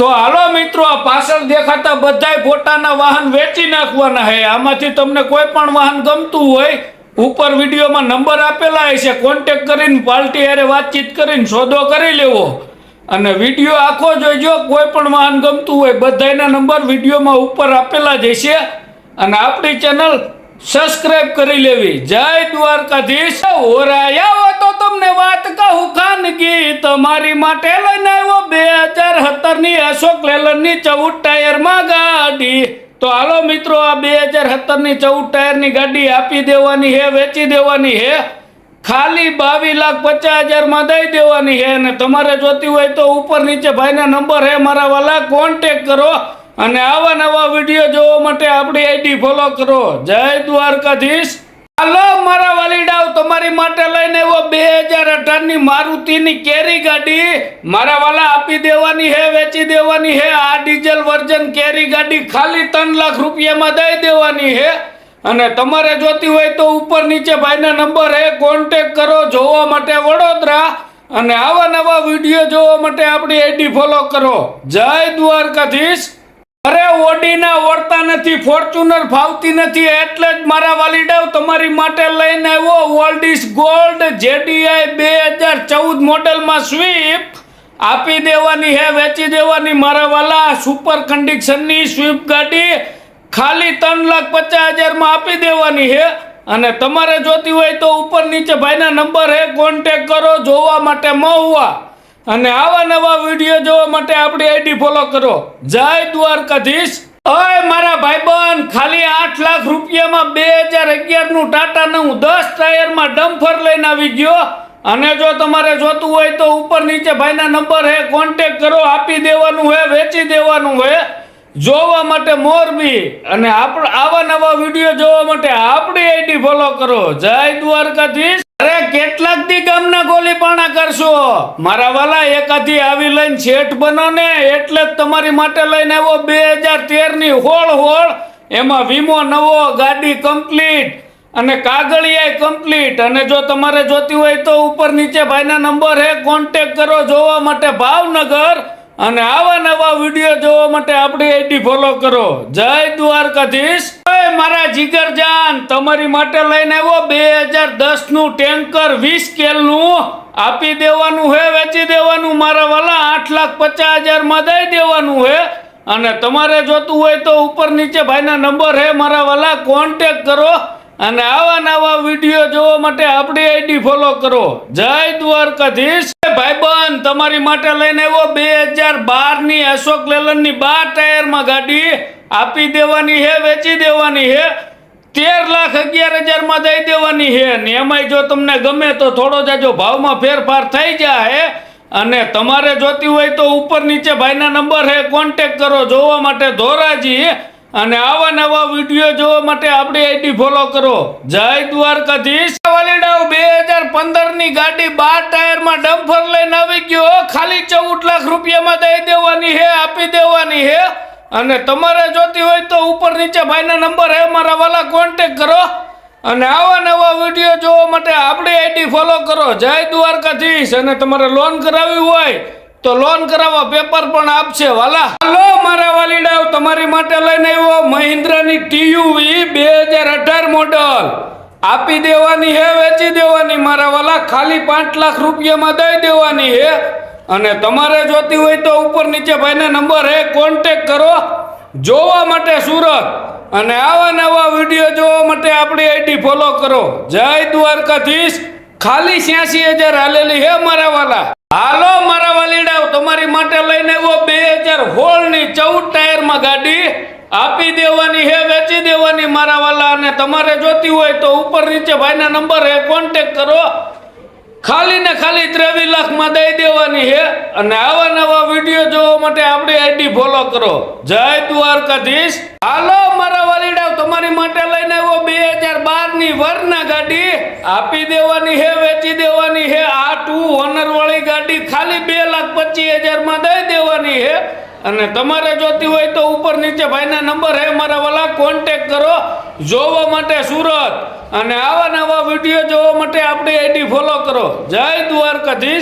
તો હાલો મિત્રો, આ પાછળ દેખાતા બધાય પોતાના વાહન વેચી નાખવાના હે. આમાંથી તમને કોઈ પણ વાહન ગમતું હોય, ઉપર વિડીયોમાં નંબર આપેલા હશે. કોન્ટેક કરીને પાર્ટી હારે વાતચીત કરીને સોદો કરી લેવો. અને વીડિયો આખો જોઈજો કોઈ પણ વાહન ગમતું હોય, બધાયના નંબર વિડીયોમાં ઉપર આપેલા જ હશે. અને આપણી ચેનલ સબસ્ક્રાઈબ કરી લેવી. જય દ્વારકાધીશ. ઓરાયા તો વાત કહું ખાનગી, તમારી માટે લઈને આવ્યો બે હજાર સત્તરની અશોક લેલનની ચૌદ ટાયરમાં ગાડી. તો હાલો મિત્રો, આ બે હજાર સત્તરની ચૌદ ટાયરની ગાડી આપી દેવાની હે, વેચી દેવાની હે. ખાલી બાવીસ લાખ પચાસ હજારમાં દઈ દેવાની છે અને તમારે જોતી હોય તો ઉપર નીચે ભાઈના નંબર હે, મારા વાલા કોન્ટેક કરો અને આવા નવા વીડિયો જોવા માટે આપણી આઈડી ફોલો કરો. જય દ્વારકાધીશ. હાલો, મારા વાલીડાઓ તમારી માટે લઈને એવો બે હજાર અઢારની મારુતિની કેરી ગાડી. મારા વાલા આપી દેવાની હે, વેચી દેવાની હે, આ ડીઝલ વર્જન કેરી ગાડી ખાલી ત્રણ લાખ રૂપિયામાં દઈ દેવાની હે. અને તમારે જોતી હોય તો ઉપર નીચે ભાઈના નંબર હે કોન્ટેક કરો, જોવા માટે વડોદરા. અને આવા નવા વીડિયો જોવા માટે આપણી આઈડી ફોલો કરો. જય દ્વારકાધીશ. અરે ઓડીના ઓળતા નથી, ફોર્ચ્યુનર ફાવતી નથી, એટલે જ મારા વાલીડાવ તમારી માટે લઈને આવ્યો ઓલ્ડ ઇઝ ગોલ્ડ જેડીઆઈ બે હજાર ચૌદ મોડેલમાં સ્વીપ. આપી દેવાની હે, વેચી દેવાની મારા વાલા સુપર કન્ડિશનની સ્વીપ ગાડી ખાલી ત્રણ લાખ પચાસ હજારમાં આપી દેવાની છે અને તમારે જોતી હોય તો ઉપર નીચે ભાઈના નંબર હે કોન્ટેક કરો, જોવા માટે મહુવા. અને આવા નવા વીડિયો જોવા માટે આપણી આઈડી ફોલો કરો. જય દ્વારકાધીશ. ઓય, મારા ભાઈબંધ, ખાલી આઠ લાખ રૂપિયામાં બે હજાર અગિયારનું ટાટા હું દસ ટાયરમાં ડમ્ફર લઈને આવી ગયો. અને જો તમારે જોતું હોય તો ઉપર નીચે ભાઈના નંબર હે કોન્ટેક કરો, આપી દેવાનું હે, વેચી દેવાનું હે. જોવા માટે મોરબી અને આપણ આવા નવા વીડિયો જોવા માટે આપણી આઈડી ફોલો કરો. જય દ્વારકાધીશ. અરે કેટલાક દી ગામના ગોલીપાણા કરશો? મારા વાલા એકાથી આવી લઈને શેઠ બનો ને, એટલે જ તમારી માટે લઈને આવો બે હજાર તેરની હોળ હોળ. એમાં વીમો નવો, ગાડી કમ્પ્લીટ અને કાગળિયા કમ્પ્લીટ અને જો તમારે જોતી હોય તો ઉપર નીચે ભાઈના નંબર હે કોન્ટેક કરો જોવા માટે ભાવનગર. અને આવા નવા વીડિયો જોવા માટે આપણી આઈડી ફોલો કરો. જય દ્વારકાધીશ. મારા જીગરજાન તમારી માટે લઈને આવ્યો બે હજાર દસનું ટેન્કર, વીસ કેલનું આપી દેવાનું હે, વેચી દેવાનું, મારા વાલા આઠ લાખ પચાસ હજારમાં દઈ દેવાનું હે. અને તમારે જોતું હોય તો ઉપર નીચે ભાઈના નંબર હે, મારા વાલા કોન્ટેક કરો અને આવા નવા વીડિયો જોવા માટે આપણી આઈડી ફોલો કરો. જય દ્વારકાધીશ. ભાઈબંધ, તમારી માટે લઈને આવ્યો બે હજાર બારની અશોક લેલનની બાર ટાયરમાં ગાડી. આપી દેવાની હે, વેચી દેવાની હે, તેર લાખ અગિયાર હજારમાં દઈ દેવાની હે. ને એમાંય જો તમને ગમે તો થોડો જાજો ભાવમાં ફેરફાર થઈ જાય અને તમારે જોતી હોય તો ઉપર નીચે ભાઈના નંબર હે કોન્ટેક કરો જોવા માટે ધોરાજી. અને આવા નવા વીડિયો જોવા માટે આપણી આઈડી ફોલો કરો. જય દ્વારકાધીશ. વાલીડાઓ બે હજાર પંદરની ગાડી બાર ટાયરમાં ડમ્ફર લઈને આવી ગયો ખાલી ચૌદ લાખ રૂપિયામાં દઈ દેવાની હે, આપી દેવાની હે. અને તમારે જોતી હોય તો ઉપર નીચે ભાઈના નંબર હે, મારા વાલા કોન્ટેક કરો. અને આવા નવા વીડિયો જોવા માટે આપણી આઈડી ફોલો કરો. જય દ્વારકાધીશ. અને તમારે લોન કરાવવી હોય તો લોન કરાવવા પેપર પણ આપશે, વાલા. હાલો, મારા વાલીડાઓ, તમારી માટે લઈને આવ્યો મહિન્દ્રાની ટીયુવી બે હજાર અઢાર મોડલ આપી દેવાની હે, વેચી દેવાની, મારા વાલા. ખાલી પાંચ લાખ રૂપિયામાં દઈ દેવાની હે. અને તમારે જોતી હોય તો ઉપર નીચે ભાઈના નંબર હે કોન્ટેક કરો. જોવા માટે સુરત. અને આવા નવા વીડિયો જોવા માટે આપણી આઈડી ફોલો કરો. જય દ્વારકાધીશ. ખાલી છ્યાસી હજાર હાલેલી હે મારા વાલા. હાલો મારા વાલીડાઓ, તમારી માટે લઈને આવ્યો બે હજાર હોળની ચૌદ ટાયરમાં ગાડી. આપી દેવાની હે, વેચી દેવાની મારા વાલા. અને તમારે જોતી હોય તો ઉપર નીચે ભાઈના નંબર હે કોન્ટેક કરો. ખાલી ને ખાલી ત્રેવીસ લાખમાં દઈ દેવાની છે અને આવા નવા વીડિયો જોવા માટે આપણી આઈડી ફોલો કરો. જય દ્વારકાધીશ. હાલો, મારા વાલીડાઓ તમારી માટે લઈને આવ્યો બે હજાર બારની વરના ગાડી. આપી દેવાની છે વેચી દેવાની છે આ ટુ ઓનર વાળી ગાડી ખાલી બે લાખ પચીસ હજારમાં દઈ દેવાની છે અને તમારે જોતી હોય તો ઉપર નીચે ભાઈના નંબર હે. મારા વાલા કોન્ટેક કરો. જોવા માટે સુરત. અને આવા નવા વીડિયો જોવા માટે આપણી આઈડી ફોલો કરો. જય દ્વારકાધીશ.